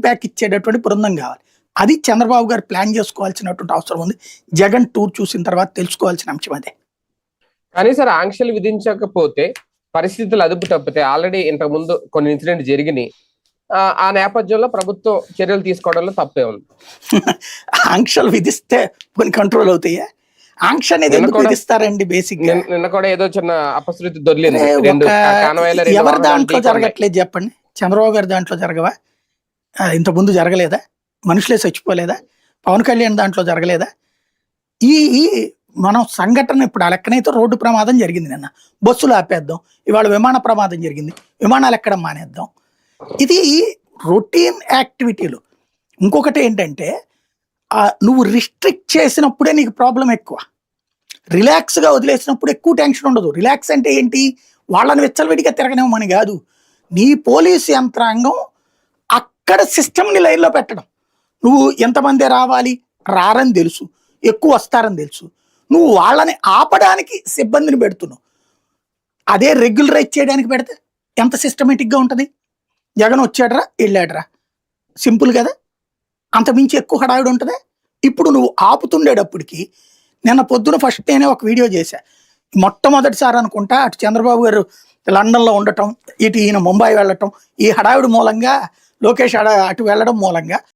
Back ఇచ్చేటటువంటి బృందం కావాలి. అది చంద్రబాబు గారు ప్లాన్ చేసుకోవాల్సినటువంటి అవసరం ఉంది. జగన్ టూర్ చూసిన తర్వాత తెలుసుకోవాల్సిన అంశం అదే. కానీ సార్ ఆంక్షలు విధించకపోతే పరిస్థితులు అదుపు తప్పితే ఆల్రెడీ ఇంతకు ముందు కొన్ని ఇన్సిడెంట్ జరిగినాయి. ఆ, నేపథ్యంలో ప్రభుత్వం చర్యలు తీసుకోవడంలో తప్పే ఉంది. ఆంక్షలు విధిస్తే కొన్ని కంట్రోల్ అవుతాయా? ఆంక్ష అనేది ఎందుకు విధిస్తారండి బేసిక్ నిన్న- కూడా ఏదో చిన్న అపశృతి రెండు ఎవరి దాంట్లో. జరగట్లేదు చెప్పండి. చంద్రబాబు గారి దాంట్లో జరగవా? ఇంతకుముందు జరగలేదా? మనుషులే చచ్చిపోలేదా? పవన్ కళ్యాణ్ దాంట్లో జరగలేదా? ఈ ఈ మనం సంఘటన ఇప్పుడు ఆ లెక్కనైతే రోడ్డు ప్రమాదం జరిగింది నిన్న. బస్సులు ఆపేద్దాం ఇవాళ విమాన ప్రమాదం జరిగింది విమానాలు ఎక్కడం మానేద్దాం. ఇది రొటీన్ యాక్టివిటీలు. ఇంకొకటి ఏంటంటే నువ్వు రిస్ట్రిక్ట్ చేసినప్పుడే నీకు ప్రాబ్లం ఎక్కువ. రిలాక్స్గా వదిలేసినప్పుడు ఎక్కువ టెన్షన్ ఉండదు. రిలాక్స్ అంటే ఏంటి? వాళ్ళని విచ్చలవిడిగా తిరగనివ్వమని కాదు. నీ పోలీస్ యంత్రాంగం ఇక్కడ సిస్టమ్ని లైన్లో పెట్టడం. నువ్వు ఎంతమంది రావాలి? రారని తెలుసు. ఎక్కువ వస్తారని తెలుసు. నువ్వు వాళ్ళని ఆపడానికి సిబ్బందిని పెడుతున్నావు. అదే రెగ్యులరైజ్ చేయడానికి పెడితే ఎంత సిస్టమేటిక్గా ఉంటుంది? జగన్ వచ్చాడరా వెళ్ళాడరా. సింపుల్ కదా? అంతమించి ఎక్కువ హడావిడి ఉంటుంది? ఇప్పుడు నువ్వు ఆపుతుండేటప్పటికి నిన్న పొద్దున ఫస్ట్ నేనే ఒక వీడియో చేశా. మొట్టమొదటిసారి అనుకుంటా అటు చంద్రబాబు గారు లండన్లో ఉండటం ఇటు ఈయన ముంబై వెళ్ళటం ఈ హడావిడి మూలంగా లోకేష్ అటు వెళ్ళడం మూలంగా